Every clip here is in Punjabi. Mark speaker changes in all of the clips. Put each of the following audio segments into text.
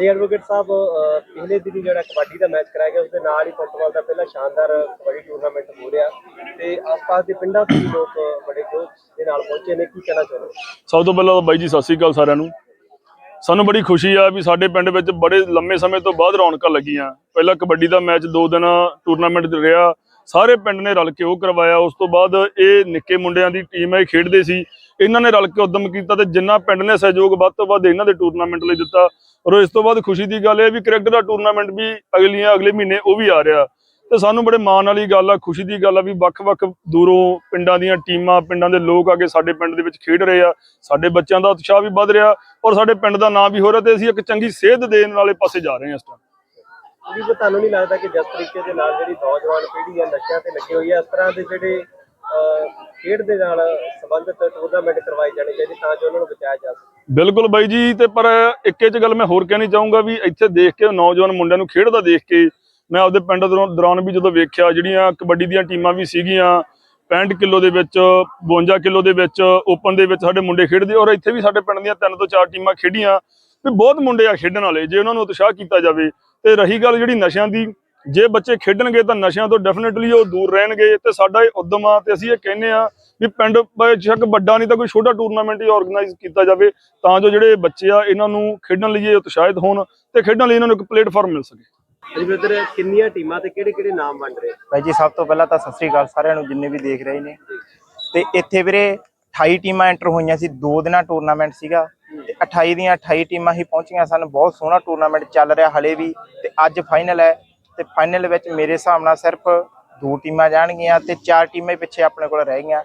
Speaker 1: ਹਾਂਜੀ ਐਡਵੋਕੇਟ ਸਾਹਿਬ ਪਿਛਲੇ ਦਿਨੀ ਜਿਹੜਾ ਕਬੱਡੀ ਦਾ ਮੈਚ ਕਰਾਇਆ ਗਿਆ ਉਸ ਦੇ ਨਾਲ ਹੀ ਫੁੱਟਬਾਲ ਦਾ ਪਹਿਲਾ ਸ਼ਾਨਦਾਰ ਕਬੱਡੀ ਟੂਰਨਾਮੈਂਟ ਹੋ ਰਿਹਾ। ਤੇ ਆਸ-ਪਾਸ ਦੇ ਪਿੰਡਾਂ ਤੋਂ ਲੋਕ ਬੜੇ ਜੋਸ਼ ਦੇ ਨਾਲ ਪਹੁੰਚੇ ਨੇ। ਕੀ ਕਹਿਣਾ ਚਾਹੁੰਦੇ
Speaker 2: ਸਭ ਤੋਂ ਪਹਿਲਾਂ ਬਾਈ ਜੀ, ਸਤਿ ਸ੍ਰੀ ਅਕਾਲ ਸਾਰਿਆਂ ਨੂੰ। ਸਾਨੂੰ ਬੜੀ ਖੁਸ਼ੀ ਆ ਵੀ ਸਾਡੇ ਪਿੰਡ ਵਿੱਚ ਬੜੇ ਲੰਮੇ ਸਮੇਂ ਤੋਂ ਬਾਅਦ ਰੌਣਕਾਂ ਲੱਗੀਆਂ। ਪਹਿਲਾਂ ਕਬੱਡੀ ਦਾ ਮੈਚ ਦੋ ਦਿਨ ਟੂਰਨਾਮੈਂਟ ਰਿਹਾ। ਸਾਰੇ ਪਿੰਡ ਨੇ ਰਲ ਕੇ ਉਹ ਕਰਵਾਇਆ। ਉਸ ਤੋਂ ਬਾਅਦ ਇਹ ਨਿੱਕੇ ਮੁੰਡਿਆਂ ਦੀ ਟੀਮ ਹੈ ਇਹ ਖੇਡਦੇ ਸੀ। ਇਹਨਾਂ ਨੇ ਰਲ ਕੇ ਉਦਮ ਕੀਤਾ ਤੇ ਜਿੰਨਾ ਪਿੰਡ ਨੇ ਸਹਿਯੋਗ ਵੱਧ ਤੋਂ ਵੱਧ ਇਹਨਾਂ ਦੇ ਟੂਰਨਾਮੈਂਟ ਲਈ ਦਿੱਤਾ। ਔਰ ਇਸ ਤੋਂ ਬਾਅਦ ਖੁਸ਼ੀ ਦੀ ਗੱਲ ਇਹ ਵੀ ਕ੍ਰਿਕਟ ਦਾ ਟੂਰਨਾਮੈਂਟ ਵੀ ਅਗਲੀਆਂ, ਅਗਲੇ ਮਹੀਨੇ ਉਹ ਵੀ ਆ ਰਿਹਾ। ਤੇ ਸਾਨੂੰ ਬੜੇ ਮਾਣ ਵਾਲੀ ਗੱਲ ਆ, ਖੁਸ਼ੀ ਦੀ ਗੱਲ ਆ ਵੀ ਵੱਖ-ਵੱਖ ਦੂਰੋਂ ਪਿੰਡਾਂ ਦੀਆਂ ਟੀਮਾਂ, ਪਿੰਡਾਂ ਦੇ ਲੋਕ ਆ ਕੇ ਸਾਡੇ ਪਿੰਡ ਦੇ ਵਿੱਚ ਖੇਡ ਰਹੇ ਆ। ਸਾਡੇ ਬੱਚਿਆਂ ਦਾ ਉਤਸ਼ਾਹ ਵੀ ਵੱਧ ਰਿਹਾ ਔਰ ਸਾਡੇ ਪਿੰਡ ਦਾ ਨਾਮ ਵੀ ਹੋ ਰਿਹਾ ਤੇ ਅਸੀਂ ਇੱਕ ਚੰਗੀ ਸੇਧ ਦੇਣ ਵਾਲੇ ਪਾਸੇ ਜਾ ਰਹੇ ਹਾਂ ਇਸ ਟਾਈਮ
Speaker 1: ਵੀ ਤੁਹਾਨੂੰ ਨਹੀਂ ਲੱਗਦਾ ਕਿ ਜਿਸ ਤਰੀਕੇ ਦੇ ਨਾਲ ਜਿਹੜੀ ਨੌਜਵਾਨ ਪੀੜ੍ਹੀ ਹੈ ਨਸ਼ਿਆਂ ਤੇ ਲੱਗੀ ਹੋਈ ਹੈ ਇਸ ਤਰ੍ਹਾਂ ਦੇ ਜਿਹੜੇ ਖੇਡ ਦੇ ਨਾਲ ਸੰਬੰਧਿਤ ਟੂਰਨਾਮੈਂਟ ਕਰਵਾਏ ਜਾਣੇ ਚਾਹੀਦੇ ਤਾਂ ਜੋ ਉਹਨਾਂ ਨੂੰ ਬਚਾਇਆ ਜਾ ਸਕੇ।
Speaker 2: ਬਿਲਕੁਲ ਬਾਈ ਜੀ, ਤੇ ਪਰ ਇੱਕੇ ਚ ਗੱਲ ਮੈਂ ਹੋਰ ਕਹਿਣੀ ਚਾਹੂੰਗਾ ਵੀ ਇੱਥੇ ਦੇਖ ਕੇ ਨੌਜਵਾਨ ਮੁੰਡਿਆਂ ਨੂੰ ਖੇਡਦਾ ਦੇਖ ਕੇ ਮੈਂ ਆਪਦੇ ਪਿੰਡ ਦੌਰਾਨ ਦੌਰਾਨ ਵੀ ਜਦੋਂ ਵੇਖਿਆ, ਜਿਹੜੀਆਂ ਕਬੱਡੀ ਦੀਆਂ ਟੀਮਾਂ ਵੀ ਸੀਗੀਆਂ 65 ਕਿਲੋ ਦੇ ਵਿੱਚ 52 ਕਿਲੋ ਦੇ ਵਿੱਚ, ਓਪਨ ਦੇ ਵਿੱਚ ਸਾਡੇ ਮੁੰਡੇ ਖੇਡਦੇ ਔਰ ਇੱਥੇ ਵੀ ਸਾਡੇ ਪਿੰਡ ਦੀਆਂ ਤਿੰਨ ਤੋਂ ਚਾਰ ਟੀਮਾਂ ਖੇਡੀਆਂ ਵੀ ਬਹੁਤ ਮੁੰਡੇ ਆ ਖੇਡਣ ਵਾਲੇ, ਜੇ ਉਹਨਾਂ ਨੂੰ ਉਤਸ਼ਾਹ ਕੀਤਾ ਜਾਵੇ, ਤੇ ਰਹੀ ਗੱਲ ਜਿਹੜੀ ਨਸ਼ਿਆਂ ਦੀ ਜੇ ਬੱਚੇ ਖੇਡਣਗੇ ਤਾਂ ਨਸ਼ਿਆਂ ਤੋਂ ਡੈਫੀਨਿਟਲੀ ਉਹ ਦੂਰ ਰਹਿਣਗੇ। ਤੇ ਸਾਡਾ ਇਹ ਉਦਮ ਆ ਤੇ ਅਸੀਂ ਇਹ ਕਹਿੰਨੇ ਆ ਵੀ ਪਿੰਡ ਬੇਸ਼ੱਕ ਵੱਡਾ ਨਹੀਂ ਤਾਂ ਕੋਈ ਛੋਟਾ ਟੂਰਨਾਮੈਂਟ ਹੀ ਆਰਗੇਨਾਈਜ਼ ਕੀਤਾ ਜਾਵੇ ਤਾਂ ਜੋ ਜਿਹੜੇ ਬੱਚੇ ਆ ਇਹਨਾਂ ਨੂੰ ਖੇਡਣ ਲਈ ਇਹ ਉਤਸ਼ਾਹਿਤ ਹੋਣ ਤੇ ਖੇਡਣ ਲਈ ਇਹਨਾਂ ਨੂੰ ਇੱਕ ਪਲੇਟਫਾਰਮ ਮਿਲ ਸਕੇ।
Speaker 1: ਹਾਂਜੀ ਬ੍ਰਦਰ ਕਿੰਨੀਆਂ ਟੀਮਾਂ ਤੇ ਕਿਹੜੇ ਕਿਹੜੇ ਨਾਮ ਵੰਡ ਰਹੇ?
Speaker 3: ਭਾਈ ਜੀ ਸਭ ਤੋਂ ਪਹਿਲਾਂ ਤਾਂ ਸਤਿ ਸ੍ਰੀ ਅਕਾਲ ਸਾਰਿਆਂ ਨੂੰ ਜਿੰਨੇ ਵੀ ਦੇਖ ਰਹੇ ਨੇ। ਤੇ ਇੱਥੇ ਵੀਰੇ 28 ਟੀਮਾਂ ਐਂਟਰ ਹੋਈਆਂ ਸੀ ਦੋ ਦਿਨਾਂ ਟੂਰਨਾਮੈਂਟ ਸੀਗਾ। ਤੇ 28 ਦੀਆਂ 28 ਟੀਮਾਂ ਹੀ ਪਹੁੰਚੀਆਂ ਸਨ। ਬਹੁਤ ਸੋਹਣਾ ਟੂਰਨਾਮੈਂਟ ਚੱਲ ਰਿਹਾ ਹਲੇ ਵੀ ਤੇ ਅੱਜ ਫਾਈਨਲ ਹੈ। ਤੇ ਫਾਈਨਲ ਵਿੱਚ ਮੇਰੇ ਹਿਸਾਬ ਨਾਲ ਸਿਰਫ ਦੋ ਟੀਮਾਂ ਜਾਣਗੀਆਂ ਤੇ ਚਾਰ ਟੀਮਾਂ ਪਿੱਛੇ ਆਪਣੇ ਕੋਲ ਰਹਿ ਗਈਆਂ।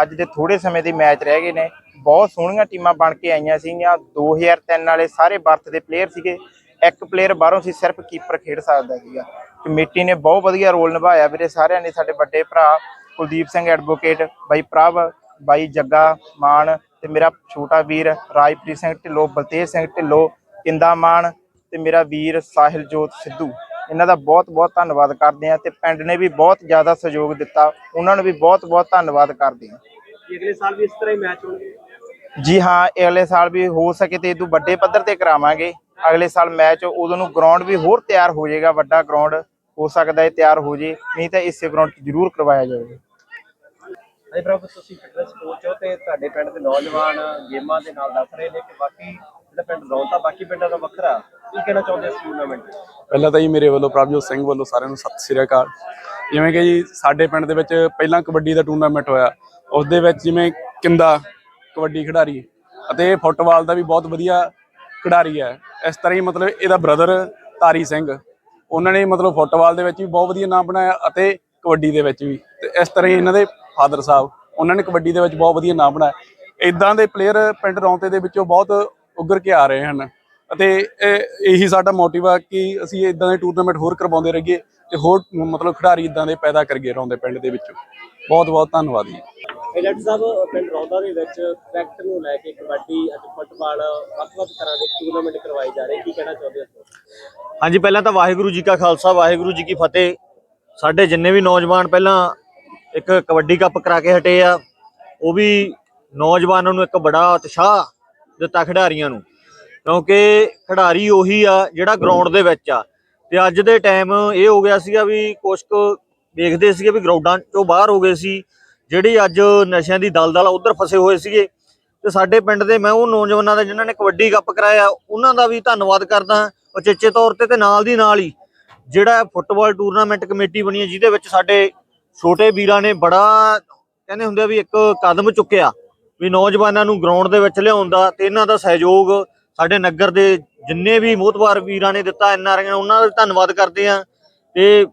Speaker 3: ਅੱਜ ਦੇ ਥੋੜੇ ਸਮੇਂ ਦੇ ਮੈਚ ਰਹਿ ਗਏ ਨੇ। ਬਹੁਤ ਸੋਹਣੀਆਂ ਟੀਮਾਂ ਬਣ ਕੇ ਆਈਆਂ ਸੀਗੀਆਂ। 2003 ਵਾਲੇ ਸਾਰੇ ਬਰਥ ਦੇ ਪਲੇਅਰ ਸੀਗੇ। ਇੱਕ ਪਲੇਅਰ ਬਾਹਰੋਂ ਸੀ, ਸਿਰਫ ਕੀਪਰ ਖੇਡ ਸਕਦਾ ਸੀਗਾ। ਕਮੇਟੀ ਨੇ ਬਹੁਤ ਵਧੀਆ ਰੋਲ ਨਿਭਾਇਆ ਵੀਰੇ, ਸਾਰਿਆਂ ਨੇ, ਸਾਡੇ ਵੱਡੇ ਭਰਾ ਕੁਲਦੀਪ ਸਿੰਘ ਐਡਵੋਕੇਟ ਬਾਈ ਪ੍ਰਭ, ਬਾਈ ਜੱਗਾ ਮਾਨ ਤੇ ਮੇਰਾ ਛੋਟਾ ਵੀਰ ਰਾਜਪ੍ਰੀਤ ਸਿੰਘ ਢਿੱਲੋਂ, ਬਲਤੇਜ ਸਿੰਘ ਢਿੱਲੋਂ, ਕਿੰਦਾ ਮਾਨ ਤੇ ਮੇਰਾ ਵੀਰ ਸਾਹਿਲ ਜੋਤ ਸਿੱਧੂ। ਇਹਨਾਂ ਦਾ ਬਹੁਤ ਬਹੁਤ ਧੰਨਵਾਦ ਕਰਦੇ ਆ ਤੇ ਪਿੰਡ ਨੇ ਵੀ ਬਹੁਤ ਜ਼ਿਆਦਾ ਸਹਿਯੋਗ ਦਿੱਤਾ। ਉਹਨਾਂ ਨੂੰ ਵੀ ਬਹੁਤ ਬਹੁਤ ਧੰਨਵਾਦ ਕਰਦੇ ਆ
Speaker 1: ਅਗਲੇ ਸਾਲ ਵੀ ਇਸ ਤਰ੍ਹਾਂ ਹੀ ਮੈਚ ਹੋਣਗੇ?
Speaker 3: ਜੀ ਹਾਂ ਅਗਲੇ ਸਾਲ ਵੀ ਹੋ ਸਕੇ ਤੇ ਇਦੋਂ ਵੱਡੇ ਪੱਧਰ ਤੇ ਕਰਾਵਾਂਗੇ। ਅਗਲੇ ਸਾਲ ਮੈਚ ਉਦੋਂ ਨੂੰ ਗਰਾਊਂਡ ਵੀ ਹੋਰ ਤਿਆਰ ਹੋ ਜਾਏਗਾ ਵੱਡਾ ਗਰਾਊਂਡ ਹੋ ਸਕਦਾ ਹੈ ਤਿਆਰ ਹੋ ਜੇ। ਨਹੀਂ ਤਾਂ ਇਸੇ ਗਰਾਊਂਡ 'ਚ ਜ਼ਰੂਰ ਕਰਵਾਇਆ ਜਾਏਗਾ।
Speaker 1: ਹਾਂਜੀ ਪ੍ਰਭ ਤੁਸੀਂ ਫਿਟਨੈਸ ਕੋਚ ਹੋ ਤੇ ਤੁਹਾਡੇ ਪਿੰਡ ਦੇ ਨੌਜਵਾਨ ਗੇਮਾਂ ਦੇ ਨਾਲ ਦੱਸ ਰਹੇ ਨੇ ਕਿ ਬਾਕੀ ਜਿਹੜਾ ਪਿੰਡ ਰੌਂਤਾ ਬਾਕੀ ਪਿੰਡਾਂ ਦਾ ਵੱਖਰਾ ਕੀ ਕਹਿਣਾ ਚਾਹੁੰਦੇ ਇਸ ਟੂਰਨਾਮੈਂਟ
Speaker 4: ਪਹਿਲਾਂ ਤਾਂ ਜੀ ਮੇਰੇ ਵੱਲੋਂ ਪ੍ਰਭਜੋਤ ਸਿੰਘ ਵੱਲੋਂ ਸਾਰਿਆਂ ਨੂੰ ਸਤਿ ਸ੍ਰੀ ਅਕਾਲ। ਜਿਵੇਂ ਕਿ ਜੀ ਸਾਡੇ ਪਿੰਡ ਦੇ ਵਿੱਚ ਪਹਿਲਾਂ ਕਬੱਡੀ ਦਾ ਟੂਰਨਾਮੈਂਟ ਹੋਇਆ। ਉਸ ਦੇ ਵਿੱਚ ਜਿਵੇਂ ਕਿੰਦਾ, ਕਬੱਡੀ ਖਿਡਾਰੀ ਅਤੇ ਫੁੱਟਬਾਲ ਦਾ ਵੀ ਬਹੁਤ ਵਧੀਆ ਖਿਡਾਰੀ ਹੈ। ਇਸ ਤਰ੍ਹਾਂ ਹੀ ਮਤਲਬ ਇਹਦਾ ਬ੍ਰਦਰ ਤਾਰੀ ਸਿੰਘ, ਉਹਨਾਂ ਨੇ ਮਤਲਬ ਫੁੱਟਬਾਲ ਦੇ ਵਿੱਚ ਵੀ ਬਹੁਤ ਵਧੀਆ ਨਾਮ ਬਣਾਇਆ ਅਤੇ ਕਬੱਡੀ ਦੇ ਵਿੱਚ ਵੀ। ਤੇ ਇਸ ਤਰ੍ਹਾਂ ਹੀ ਇਹਨਾਂ ਦੇ ਫਾਦਰ ਸਾਹਿਬ, ਉਹਨਾਂ ਨੇ ਕਬੱਡੀ ਦੇ ਵਿੱਚ ਬਹੁਤ ਵਧੀਆ ਨਾਮ ਬਣਾਇਆ। ਇਦਾਂ ਦੇ ਪਲੇਅਰ ਪਿੰਡ ਰੌਂਤੇ ਦੇ ਵਿੱਚੋਂ ਬਹੁਤ ਉੱਗਰ ਕੇ ਆ ਰਹੇ ਹਨ। ਅਤੇ ਇਹ- ਇਹੀ ਸਾਡਾ ਮੋਟਿਵ ਆ ਕਿ ਅਸੀਂ ਇਦਾਂ ਦੇ ਟੂਰਨਾਮੈਂਟ ਹੋਰ ਕਰਵਾਉਂਦੇ ਰਹੀਏ ਤੇ ਹੋਰ ਮਤਲਬ ਖਿਡਾਰੀ ਇਦਾਂ ਦੇ ਪੈਦਾ ਕਰੀਏ ਰੌਂਦੇ ਪਿੰਡ ਦੇ ਵਿੱਚ। ਬਹੁਤ ਬਹੁਤ ਧੰਨਵਾਦ ਜੀ।
Speaker 1: ਏਜੰਟ ਸਾਹਿਬ ਪਿੰਡ ਰੌਂਦਾ ਦੇ ਵਿੱਚ ਕ੍ਰਿਕਟ ਨੂੰ ਲੈ ਕੇ ਕਬੱਡੀ ਅਤੇ ਫੁੱਟਬਾਲ ਵੱਖ-ਵੱਖ ਤਰ੍ਹਾਂ ਦੇ ਟੂਰਨਾਮੈਂਟ ਕਰਵਾਏ ਜਾ ਰਹੇ ਕੀ ਕਹਿਣਾ ਚਾਹੁੰਦੇ ਹੋ
Speaker 5: ਹਾਂਜੀ ਪਹਿਲਾਂ ਤਾਂ ਵਾਹਿਗੁਰੂ ਜੀ ਕਾ ਖਾਲਸਾ ਵਾਹਿਗੁਰੂ ਜੀ ਕੀ ਫਤਿਹ। ਸਾਡੇ ਜਿੰਨੇ ਵੀ ਨੌਜਵਾਨ ਪਹਿਲਾਂ ਇੱਕ ਕਬੱਡੀ ਕੱਪ ਕਰਾ ਕੇ ਹਟੇ ਆ ਉਹ ਵੀ ਨੌਜਵਾਨਾਂ ਨੂੰ ਇੱਕ ਬੜਾ ਉਤਸ਼ਾਹ ਦਿੱਤਾ ਖਿਡਾਰੀਆਂ ਨੂੰ। ਕਿਉਂਕਿ ਖਿਡਾਰੀ ਉਹੀ ਆ ਜਿਹੜਾ ਗਰਾਊਂਡ ਦੇ ਵਿੱਚ ਆ। ਤੇ ਅੱਜ ਦੇ ਟਾਈਮ ਇਹ ਹੋ ਗਿਆ ਸੀਗਾ ਵੀ ਕੁਛ ਕੁ ਦੇਖਦੇ ਸੀਗੇ ਵੀ ਗਰਾਊਂਡਾਂ ਚੋਂ ਬਾਹਰ ਹੋ ਗਏ ਸੀ, ਜਿਹੜੀ ਅੱਜ ਨਸ਼ਿਆਂ ਦੀ ਦਲਦਲ ਉਧਰ ਫਸੇ ਹੋਏ ਸੀਗੇ। ਤੇ ਸਾਡੇ ਪਿੰਡ ਦੇ ਮੈਂ ਉਹ ਨੌਜਵਾਨਾਂ ਦਾ ਜਿਨ੍ਹਾਂ ਨੇ ਕਬੱਡੀ ਕੱਪ ਕਰਾਇਆ, ਉਹਨਾਂ ਦਾ ਵੀ ਧੰਨਵਾਦ ਕਰਦਾ ਉਚੇਚੇ ਤੌਰ ਤੇ ਤੇ ਨਾਲ ਦੀ ਨਾਲ ਹੀ। ਜਿਹੜਾ ਫੁੱਟਬਾਲ ਟੂਰਨਾਮੈਂਟ ਕਮੇਟੀ ਬਣੀ ਹੈ, ਜਿਹਦੇ ਵਿੱਚ ਸਾਡੇ ਛੋਟੇ ਵੀਰਾਂ ਨੇ ਬੜਾ ਕਹਿੰਦੇ ਹੁੰਦੇ ਆ ਵੀ ਇੱਕ ਕਦਮ ਚੁੱਕਿਆ, ਵੀ ਨੌਜਵਾਨਾਂ ਨੂੰ ਗਰਾਊਂਡ ਦੇ ਵਿੱਚ ਲਿਆਉਣ ਦਾ ਤੇ ਇਹਨਾਂ ਦਾ ਸਹਿਯੋਗ ਸਾਡੇ ਨਗਰ ਦੇ ਜਿੰਨੇ ਵੀ ਮੋਹਤਵਾਰ ਵੀਰਾਂ ਨੇ ਦਿੱਤਾ ਐਨਆਰਆਈਆਂ ਉਹਨਾਂ ਦਾ ਧੰਨਵਾਦ ਕਰਦੇ ਆ ਤੇ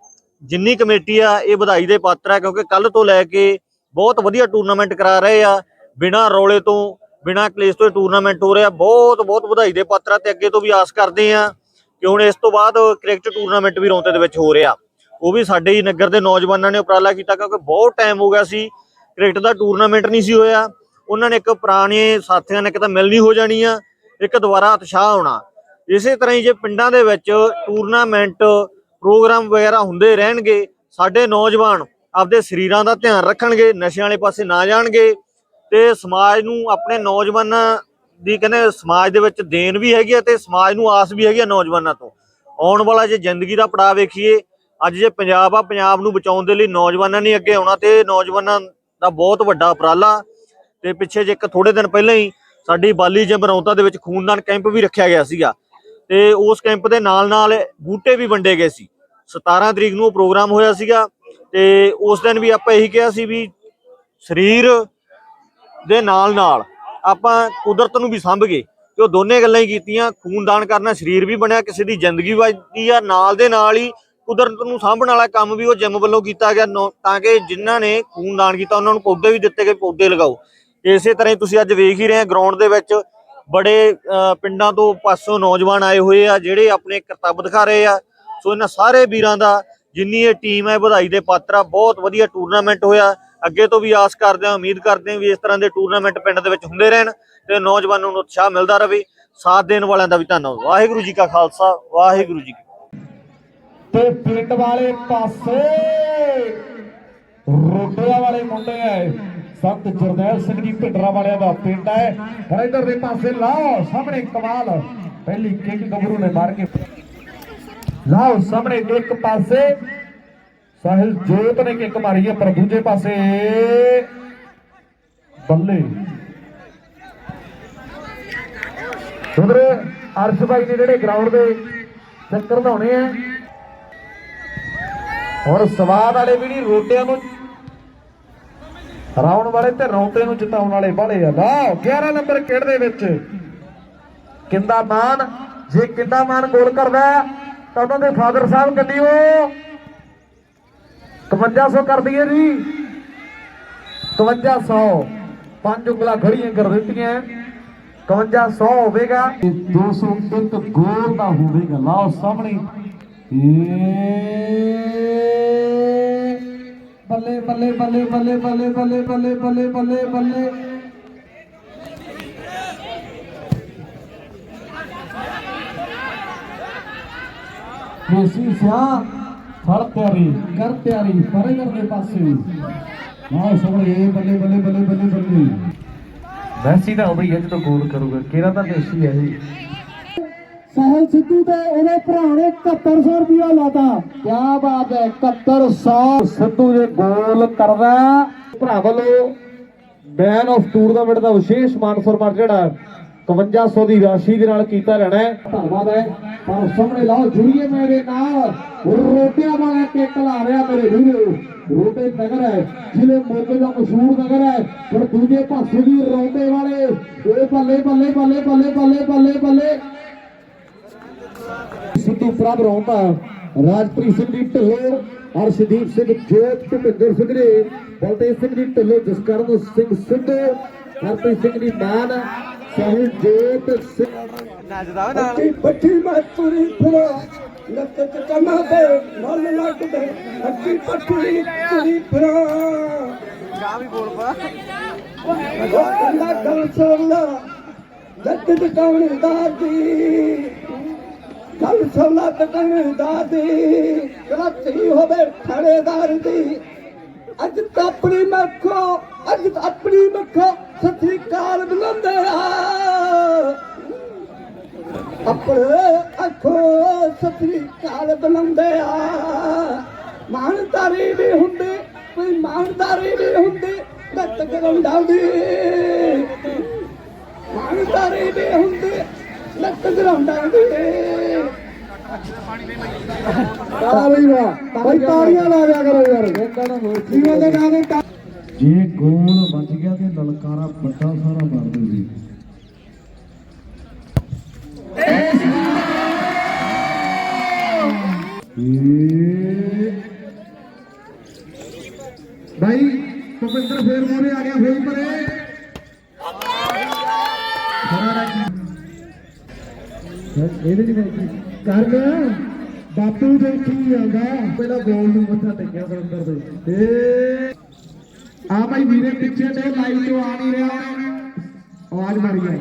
Speaker 5: ਜਿੰਨੀ ਕਮੇਟੀ ਆ, ਇਹ ਵਧਾਈ ਦੇ ਪਾਤਰ ਆ, ਕਿਉਂਕਿ ਕੱਲ ਤੋਂ ਲੈ ਕੇ ਬਹੁਤ ਵਧੀਆ ਟੂਰਨਾਮੈਂਟ ਕਰਾ ਰਹੇ ਆ। ਬਿਨਾਂ ਰੌਲੇ ਤੋਂ, ਬਿਨਾਂ ਕਲੇਸ਼ ਤੋਂ ਇਹ ਟੂਰਨਾਮੈਂਟ ਹੋ ਰਿਹਾ। ਬਹੁਤ ਬਹੁਤ ਵਧਾਈ ਦੇ ਪਾਤਰ ਆ ਤੇ ਅੱਗੇ ਤੋਂ ਵੀ ਆਸ ਕਰਦੇ ਆ ਕਿ ਹੁਣ ਇਸ ਤੋਂ ਬਾਅਦ ਕ੍ਰਿਕਟ ਟੂਰਨਾਮੈਂਟ ਵੀ ਰੌਂਤੇ ਦੇ ਵਿੱਚ ਹੋ ਰਿਹਾ। ਉਹ ਵੀ ਸਾਡੇ ਹੀ ਨਗਰ ਦੇ ਨੌਜਵਾਨਾਂ ਨੇ ਉਪਰਾਲਾ ਕੀਤਾ, ਕਿਉਂਕਿ ਬਹੁਤ ਟਾਈਮ ਹੋ ਗਿਆ ਸੀ। ਕ੍ਰਿਕਟ ਦਾ ਟੂਰਨਾਮੈਂਟ ਨਹੀਂ ਸੀ ਹੋਇਆ। ਉਹਨਾਂ ਨੇ ਇੱਕ ਪੁਰਾਣੇ ਸਾਥੀਆਂ ਨੇ ਇੱਕ ਤਾਂ ਮਿਲਣੀ ਹੋ ਜਾਣੀ ਆ। ਇੱਕ ਦੁਬਾਰਾ ਉਤਸ਼ਾਹ ਆਉਣਾ ਇਸੇ ਤਰ੍ਹਾਂ ਹੀ ਜੇ ਪਿੰਡਾਂ ਦੇ ਵਿੱਚ ਟੂਰਨਾਮੈਂਟ ਪ੍ਰੋਗਰਾਮ ਵਗੈਰਾ ਹੁੰਦੇ ਰਹਿਣਗੇ, ਸਾਡੇ ਨੌਜਵਾਨ ਆਪਦੇ ਸਰੀਰਾਂ ਦਾ ਧਿਆਨ ਰੱਖਣਗੇ, ਨਸ਼ਿਆਂ ਵਾਲੇ ਪਾਸੇ ਨਾ ਜਾਣਗੇ ਤੇ ਸਮਾਜ ਨੂੰ ਆਪਣੇ ਨੌਜਵਾਨਾਂ ਦੀ ਕਹਿੰਦੇ ਸਮਾਜ ਦੇ ਵਿੱਚ ਦੇਣ ਵੀ ਹੈਗੀ ਆ ਤੇ ਸਮਾਜ ਨੂੰ ਆਸ ਵੀ ਹੈਗੀ ਆ ਨੌਜਵਾਨਾਂ ਤੋਂ। ਆਉਣ ਵਾਲਾ ਜੇ ਜ਼ਿੰਦਗੀ ਦਾ ਪੜਾਅ ਵੇਖੀਏ, ਅੱਜ ਜੇ ਪੰਜਾਬ ਆ, ਪੰਜਾਬ ਨੂੰ ਬਚਾਉਣ ਦੇ ਲਈ ਨੌਜਵਾਨਾਂ ਨੇ ਅੱਗੇ ਆਉਣਾ ਤੇ ਨੌਜਵਾਨਾਂ ਦਾ ਬਹੁਤ ਵੱਡਾ ਉਪਰਾਲਾ। ਤੇ ਪਿੱਛੇ ਜੇ ਇੱਕ ਥੋੜੇ ਦਿਨ ਪਹਿਲਾਂ ਹੀ ਸਾਡੀ ਬਾਲੀ ਜਿਮ ਰੌਂਤਾ ਦੇ ਵਿੱਚ ਖੂਨਦਾਨ ਕੈਂਪ ਵੀ ਰੱਖਿਆ ਗਿਆ ਸੀਗਾ। ਤੇ ਉਸ ਕੈਂਪ ਦੇ ਨਾਲ ਨਾਲ ਬੂਟੇ ਵੀ ਵੰਡੇ ਗਏ ਸੀ। 17 ਤਰੀਕ ਨੂੰ ਉਹ ਪ੍ਰੋਗਰਾਮ ਹੋਇਆ ਸੀਗਾ ਤੇ ਉਸ ਦਿਨ ਵੀ ਆਪਾਂ ਇਹੀ ਕਿਹਾ ਸੀ ਵੀ ਸਰੀਰ ਦੇ ਨਾਲ ਨਾਲ ਆਪਾਂ ਕੁਦਰਤ ਨੂੰ ਵੀ ਸੰਭ ਗਏ ਤੇ ਉਹ ਦੋਨੇ ਗੱਲਾਂ ਹੀ ਕੀਤੀਆਂ। ਖੂਨਦਾਨ ਕਰਨਾ ਸਰੀਰ ਵੀ ਬਣਿਆ, ਕਿਸੇ ਦੀ ਜ਼ਿੰਦਗੀ ਵੱਜਦੀ ਆ, ਨਾਲ ਦੇ ਨਾਲ ਹੀ ਕੁਦਰਤ ਨੂੰ ਸਾਂਭਣ ਵਾਲਾ ਕੰਮ ਵੀ ਉਹ ਜਿਮ ਵੱਲੋਂ ਕੀਤਾ ਗਿਆ। ਤਾਂ ਕਿ ਜਿਨ੍ਹਾਂ ਨੇ ਖੂਨਦਾਨ ਕੀਤਾ, ਉਹਨਾਂ ਨੂੰ ਪੌਦੇ ਵੀ ਦਿੱਤੇ ਗਏ, ਪੌਦੇ ਲਗਾਓ। ਇਸੇ ਤਰ੍ਹਾਂ ਹੀ ਤੁਸੀਂ ਅੱਜ ਵੇਖ ਹੀ ਰਹੇ ਗਰਾਊਂਡ ਦੇ ਵਿੱਚ ਬੜੇ ਪਿੰਡਾਂ ਤੋਂ ਪਾਸੋਂ ਨੌਜਵਾਨ ਆਏ ਹੋਏ ਆ, ਜਿਹੜੇ ਆਪਣੇ ਕਰਤੱਵ ਦਿਖਾ ਰਹੇ ਆ। ਸੋ ਇਹਨਾਂ ਸਾਰੇ ਵੀਰਾਂ ਦਾ ਜਿੰਨੀ ਇਹ ਟੀਮ ਹੈ, ਵਧਾਈ ਦੇ ਪਾਤਰ ਆ, ਬਹੁਤ ਵਧੀਆ ਟੂਰਨਾਮੈਂਟ ਹੋਇਆ। ਅੱਗੇ ਤੋਂ ਵੀ ਆਸ ਕਰਦੇ ਹਾਂ ਉਮੀਦ ਕਰਦੇ ਹਾਂ ਵੀ ਇਸ ਤਰ੍ਹਾਂ ਦੇ ਟੂਰਨਾਮੈਂਟ ਪਿੰਡ ਦੇ ਵਿੱਚ ਹੁੰਦੇ ਰਹਿਣ ਤੇ ਨੌਜਵਾਨਾਂ ਨੂੰ ਉਤਸ਼ਾਹ ਮਿਲਦਾ ਰਹੇ। ਸਾਥ ਦੇਣ ਵਾਲਿਆਂ ਦਾ ਵੀ ਧੰਨਵਾਦ। ਵਾਹਿਗੁਰੂ ਜੀ ਕਾ ਖਾਲਸਾ, ਵਾਹਿਗੁਰੂ ਜੀ
Speaker 6: ਤੇ ਪਿੰਡ ਵਾਲੇ ਪਾਸੇ ਰੋਡਿਆਂ ਵਾਲੇ ਮੁੰਡੇ ਐ ਸੰਤ ਜਰਨੈਲ ਸਿੰਘ ਜੀ ਭਿੰਡਰਾ ਵਾਲਿਆਂ ਦਾ ਪਿੰਡ ਹੈ। ਹੁਣ ਇਧਰ ਦੇ ਪਾਸੇ ਲਾਓ, ਸਾਹਮਣੇ ਕਮਾਲ। ਪਹਿਲੀ ਕਿੱਕ ਗੱਭਰੂ ਨੇ ਮਾਰ ਕੇ ਲਾਓ, ਸਾਹਮਣੇ ਇੱਕ ਪਾਸੇ। ਸਾਹਿਲ ਜੋਤ ਨੇ ਕਿੱਕ ਮਾਰੀ ਹੈ, ਪਰ ਦੂਜੇ ਪਾਸੇ ਬੱਲੇ। ਉਧਰ ਅਰਸ਼ ਬਾਈ ਨੇ ਜਿਹੜੇ ਗਰਾਊਂਡ ਦੇ ਚੱਕਰ ਲਾਉਣੇ ਆ। ਔਰ ਸਵਾਦ ਵਾਲੇ ਵੀ ਨਹੀਂ, ਰੋਟਿਆਂ ਨੂੰ ਹਰਾਉਣ ਵਾਲੇ ਤੇ ਰੌਂਤੇ ਨੂੰ ਜਿਤਾਉਣ ਵਾਲੇ ਬਾਲੇ ਆ। ਲਓ 11 ਨੰਬਰ ਕਿੜ ਦੇ ਵਿੱਚ। ਕਿੰਦਾ ਮਾਨ? ਜੇ ਕਿੰਦਾ ਮਾਨ ਗੋਲ ਕਰਦਾ, ਤਾਂ ਉਹਨਾਂ ਦੇ ਫਾਦਰ ਸਾਹਿਬ ਕੱਢਿਓ 5100 ਕਰ ਦਈਏ ਜੀ। 5100 ਪੰਜ ਉਂਗਲਾਂ ਖੜੀਆਂ ਕਰ ਦਿੱਤੀਆਂ। 5100 ਹੋਵੇਗਾ। 201 ਗੋਲ ਦਾ ਹੋਵੇਗਾ। ਲਓ ਸਾਹਮਣੇ। ਏ ਬੱਲੇ ਬੱਲੇ ਬੱਲੇ ਬੱਲੇ ਬੱਲੇ ਬੱਲੇ ਬੱਲੇ ਬੱਲੇ ਬੱਲੇ ਬੱਲੇ ਮੇਸੀ ਸਿਆ ਫੜ ਤਿਆਰੀ ਕਰ ਤਿਆਰੀ ਪਰੇ ਕਰਦੇ ਪਾਸੇ ਨਾ ਸਾਹਮਣੇ ਬੱਲੇ ਬੱਲੇ ਬੱਲੇ ਬੱਲੇ ਬੱਲੇ ਮੈਸੀ ਦਾ ਉਮਰ ਇਹ ਜਦੋਂ ਗੋਲ ਕਰੂਗਾ ਕਿਹੜਾ ਤਾਂ ਦੇਸੀ ਹੈ ਜੀ ਸਹਿਲ ਸਿੱਧੂ ਤੇ ਉਹਦੇ ਭਰਾ ਨੇ 7100 ਰੁਪਇਆ ਲਾਤਾ। ਕੀ ਬਾਤ ਹੈ 7100 ਸਿੱਧੂ ਜੇ ਗੋਲ ਕਰਦਾ ਭਰਾ ਵੱਲੋਂ ਮੈਨ ਆਫ ਟੂਰਨਾਮੈਂਟ ਦਾ ਵਿਸ਼ੇਸ਼ ਮਾਨ ਸਨਮਾਨ ਜਿਹੜਾ 5100 ਦੀ ਰਾਸ਼ੀ ਦੇ ਨਾਲ ਕੀਤਾ ਰਹਿਣਾ ਹੈ। ਧੰਨਵਾਦ ਹੈ। ਪਰ ਸਾਹਮਣੇ ਲਾਓ ਜੁੜੀਏ ਮੇਰੇ ਨਾਲ। ਰੋਟਿਆਂ ਵਾਲਾ ਕੇਕ ਲਾ ਰਿਹਾ ਮੇਰੇ ਵੀਰੋ। ਰੋਟੇ ਨਗਰ ਹੈ ਜ਼ਿਲ੍ਹੇ ਮੋਗੇ ਦਾ ਮਸ਼ਹੂਰ ਨਗਰ ਹੈ। ਪਰ ਦੂਜੇ ਪਾਸੇ ਵੀ ਰੋਟੇ ਵਾਲੇ। ਇਹ ਬੱਲੇ ਬੱਲੇ ਬੱਲੇ ਬੱਲੇ ਬੱਲੇ ਬੱਲੇ ਬੱਲੇ। ਸਿੱਧੂ ਪ੍ਰਭ ਰੌਂਦਾ ਰਾਜਪ੍ਰੀਤ ਸਿੰਘ ਜੀ ਢਿੱਲੋਂ ਅਰਸ਼ਦੀਪ ਸਿੰਘ ਜੋਤ ਭੁਪਿੰਦਰ ਸਿੰਘ ਜੀ ਬਲਦੇਵ ਸਿੰਘ ਜੀ ਢਿੱਲੋਂ ਜਸਕਰਨ ਸਿੰਘ ਸਿੱਧੂ ਹਰਪ੍ਰੀਤ ਸਿੰਘ ਜੀ ਮਾਨ ਸਾਹਿਲ ਜੋਤ ਸਿੰਘ
Speaker 7: ਅੱਛੀ ਪੱਠੀ ਮੈਂ ਤੁਰੀ ਫਿਰਾਂ ਲੱਤ ਚ ਕਮਾ ਦੇ ਮਨ ਲੱਗਦੇ ਅੱਛੀ ਪੱਠੀ ਤੁਰੀ ਫਿਰਾਂ ਗਾ ਵੀ ਬੋਲ ਪਾ ਗੱਲ ਸੁਣਨਾ ਜੱਟ ਜਟਾਉਣ ਦਾਦੀ ਗੱਲ ਸੁਣਨਾ ਟਕਣ ਦਾਦੀ ਕਰਾਤੀ ਹੋਵੇ ਥੜੇਦਾਰ ਦੀ। ਅੱਜ ਤਾਂ ਆਪਣੀ ਮੱਖੋ, ਅੱਜ ਤਾਂ ਆਪਣੀ ਮੱਖੋ ਸੱਚੀ ਕਾਲ ਬੁਲੰਦੇ ਆ। ਆਪਣੇ ਅੱਖੋ ਸਤਰੀ ਕਾਲ ਬੁਲੰਦੇ ਆ। ਮਾਨਦਾਰੀ ਵੀ ਹੁੰਦੀ, ਕੋਈ ਮਾਨਦਾਰੀ ਵੀ ਹੁੰਦੀ ਨੱਤ ਗਰੰਡਾਉਂਦੀ ਮਾਨਦਾਰੀ ਵੀ ਹੁੰਦੀ ਲੱਤ ਗਰਾਉਂਡਾਂ
Speaker 6: ਦੀ ਵਾਹ ਭਾਈ ਤਾੜੀਆਂ ਲਾ ਦਿਆ ਕਰੋ ਯਾਰ ਜੀਵਨ ਦੇ ਨਾਂ ਦੇ ਜੇ। ਗੋਲ ਵੱਜ ਗਿਆ ਤੇ ਲਲਕਾਰਾ ਵੱਡਾ ਸਾਰਾ ਮਾਰਦੇ ਸੀ ਭਾਈ ਭੁਪਿੰਦਰ ਫੇਰ ਮੋਰੇ ਆ ਗਿਆ ਫੇਰ ਪਰੇ ਇਹਦੇ ਚ ਕਰ ਲਿਆ। ਬਾਪੂ ਦੇਖੀ ਜਾਂਦਾ ਪਹਿਲਾਂ ਗੋਲ ਨੂੰ ਮੱਥਾ ਟੇਕਿਆ ਸੁਰਿੰਦਰ ਦੇ ਤੇ। ਆ ਭਾਈ ਵੀਰੇ ਪਿੱਛੇ ਤੇ ਲਾਈਵ ਤੋਂ ਆ ਨਹੀਂ ਰਿਹਾ। ਆਵਾਜ਼ ਮਾਰੀ ਹੈ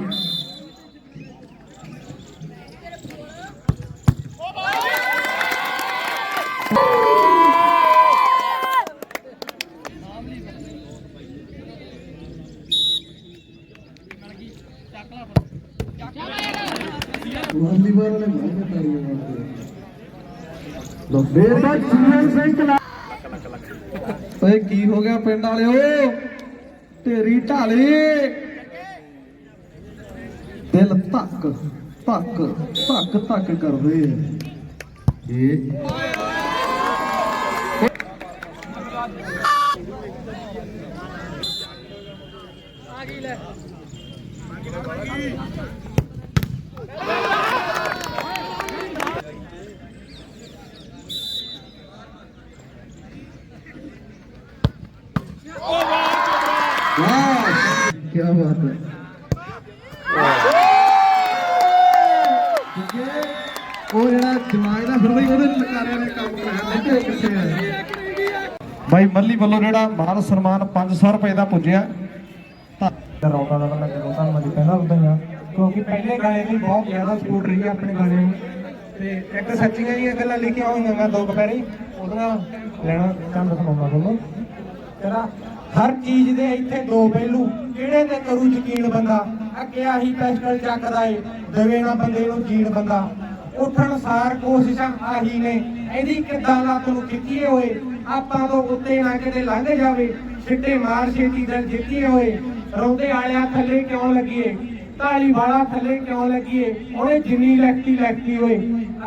Speaker 6: ਲੋ ਬੇਟਾ ਜੀਵਨ ਸਿੰਘ ਕਲਾ ਓਏ ਕੀ ਹੋ ਗਿਆ ਪਿੰਡ ਵਾਲਿਓ ਢੇਰੀ ਢਾਲੇ ਦਿਲ ਧੱਕ ਧੱਕ ਧੱਕ ਧੱਕ ਕਰਦੇ ਆ ਇਹ ਵਾਹ ਕੀ ਬਾਤ ਹੈ ਠੀਕ ਹੈ ਉਹ ਜਿਹੜਾ ਉਹਦੇ ਨੇ ਕੰਮ ਕਰਾਇਆ ਕਿੱਥੇ ਹੈ ਭਾਈ ਮੱਲੀ ਵੱਲੋਂ ਜਿਹੜਾ ਮਾਨ ਸਨਮਾਨ 500 ਰੁਪਏ ਦਾ ਪੁੱਜਿਆ।
Speaker 8: ਰੌਣਾ ਦਾ ਮੈਂ ਜਦੋਂ ਤੁਹਾਨੂੰ ਮੈਂ ਕਹਿੰਦਾ ਹੁੰਦਾ ਹੀ ਆ ਕਿਉਂਕਿ ਪਹਿਲੇ ਗਾਣੇ ਦੀ ਬਹੁਤ ਜ਼ਿਆਦਾ ਸਪੋਰਟ ਰਹੀ ਹੈ ਆਪਣੇ ਗਾਣੇ ਨੂੰ ਤੇ ਇੱਕ ਸੱਚੀਆਂ ਹੀ ਗੱਲਾਂ ਲਿਖੀਆਂ ਹੋਈਆਂ ਮੈਂ ਦੋ ਕਪੈਰੀ ਉਹਦਾ ਲੈਣਾ ਚੰਦ ਸੁਣਾਉਣਾ ਤੁਹਾਨੂੰ। ਤੇਰਾ ਹਰ ਚੀਜ਼ ਦੇ ਇੱਥੇ ਦੋ ਪਹਿਲੂ ਕਿਹੜੇ ਤੇ ਕਰੂ ਯਕੀਨ ਬੰਦਾ? ਅੱਗੇ ਆਹੀ ਪੈਸਟਲ ਚੱਕਦਾ ਏ ਦੇਵੇ ਨਾ ਬੰਦੇ ਨੂੰ ਜੀਣ ਬੰਦਾ। ਉੱਠਣ ਸਾਰ ਕੋਸ਼ਿਸ਼ਾਂ ਆਹੀ ਨੇ। ਇਹਦੀ ਕਿੱਦਾਂ ਲੱਤ ਨੂੰ ਖਿੱਚੀਏ ਹੋਏ ਆਪਾਂ ਤੋਂ ਉੱਤੇ ਨਾ ਕਿਤੇ ਲੰਘ ਜਾਵੇ। ਛਿੱਟੇ ਮਾਰ ਛੇਤੀ ਦਿਲ ਜਿੱਤੀਏ ਹੋਏ ਰੌਂਦੇ ਆਲਿਆ ਥੱਲੇ ਕਿਉਂ ਲੱਗੀਏ? ਤਾਲੀ ਵਾਲਾ ਥੱਲੇ ਕਿਉਂ ਲੱਗੀਏ? ਉਹਨੇ ਜਿੰਨੀ ਲੈਕਟੀ ਲੈਕਟੀ ਹੋਏ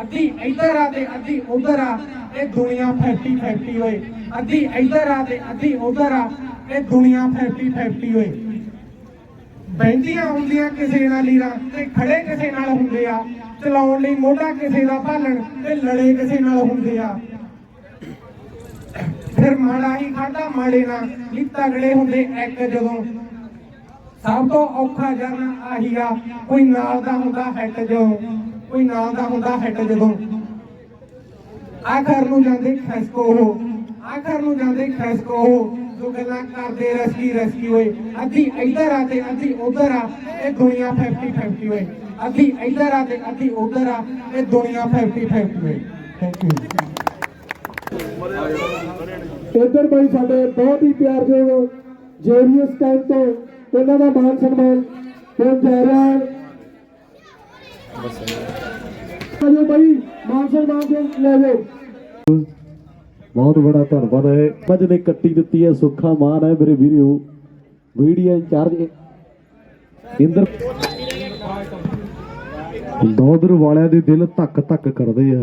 Speaker 8: ਅੱਧੀ ਇੱਧਰ ਆ ਤੇ ਅੱਧੀ ਉਧਰ ਆ। ਇਹ ਦੁਨੀਆ ਫੈਕਟੀ ਫੈਕਟੀ ਹੋਏ ਅੱਧੀ ਇੱਧਰ ਆ ਤੇ ਅੱਧੀ ਉਧਰ ਆ। ਇਹ ਦੁਨੀਆ ਫੈਕਟੀ ਫੈਕਟੀ ਹੋਏ ਬੈਂਦੀਆਂ ਹੁੰਦੀਆਂ ਕਿਸੇ ਨਾਲ ਲੀਰਾਂ ਤੇ ਖੜੇ ਕਿਸੇ ਨਾਲ ਹੁੰਦੇ ਆ। ਚਲਾਉਣ ਲਈ ਮੋਢਾ ਕਿਸੇ ਦਾ ਭਾਲਣ ਤੇ ਲੜੇ ਕਿਸੇ ਨਾਲ ਹੁੰਦੇ ਆ। ਫਿਰ ਮਾੜਾ ਹੀ ਖਾਦਾ ਮਾੜੇ ਨਾਲ ਨੀ ਤਗੜੇ ਹੁੰਦੇ ਇੱਕ ਜਦੋਂ। ਸਭ ਤੋਂ ਔਖਾ ਜਨ ਆਹੀ ਆ, ਕੋਈ ਨਾਲ ਦਾ ਹੁੰਦਾ ਹੈਟ ਜਦੋਂ, ਕੋਈ ਨਾਲ ਦਾ ਹੁੰਦਾ ਹੈਟ ਜਦੋਂ। ਆਖਰ ਨੂੰ ਜਾਂਦੇ ਖਸਕੋ ਹੋ, ਆਖਰ ਨੂੰ ਜਾਂਦੇ ਖਸਕੋ ਜੋ ਗੱਲਾਂ ਕਰਦੇ ਰਸਕੀ ਰਸਕੀ ਹੋਏ ਅੱਧੀ ਇੱਧਰ ਆ ਤੇ ਅੱਧੀ ਉਧਰ ਆ, ਇਹ ਦੁਨੀਆ 50 50 ਹੋਏ ਅੱਧੀ ਇੱਧਰ ਆ ਤੇ ਅੱਧੀ ਉਧਰ ਆ, ਇਹ ਦੁਨੀਆ 50 50 ਹੋਏ ਥੈਂਕ ਯੂ
Speaker 6: ਇੱਧਰ ਬਾਈ ਸਾਡੇ ਬਹੁਤ ਹੀ ਪਿਆਰਯੋਗ ਜੇਰੀਅਸ ਕੈਂਪ ਤੋਂ ਇਹਨਾਂ ਦਾ ਮਾਨ ਸਨਮਾਨ ਹੋਣ ਜਾ ਰਿਹਾ ਹੈ। ਆਜੋ ਬਾਈ, ਮਾਨ ਸਨਮਾਨ ਦੇ ਲੈ ਜਾਓ। ਬਹੁਤ ਬੜਾ ਧੰਨਵਾਦ ਹੈ। ਮੱਝ ਨੇ ਕੱਟੀ ਦਿੱਤੀ ਹੈ, ਸੁੱਖਾ ਮਾਨ ਹੈ ਮੇਰੇ ਵੀਰੋ। ਮੀਡੀਆ ਇੰਚਾਰਜ ਇੰਦਰ ਦੌਦਰ ਵਾਲਿਆਂ ਦੇ ਦਿਲ ਧੱਕ ਧੱਕ ਕਰਦੇ ਆ।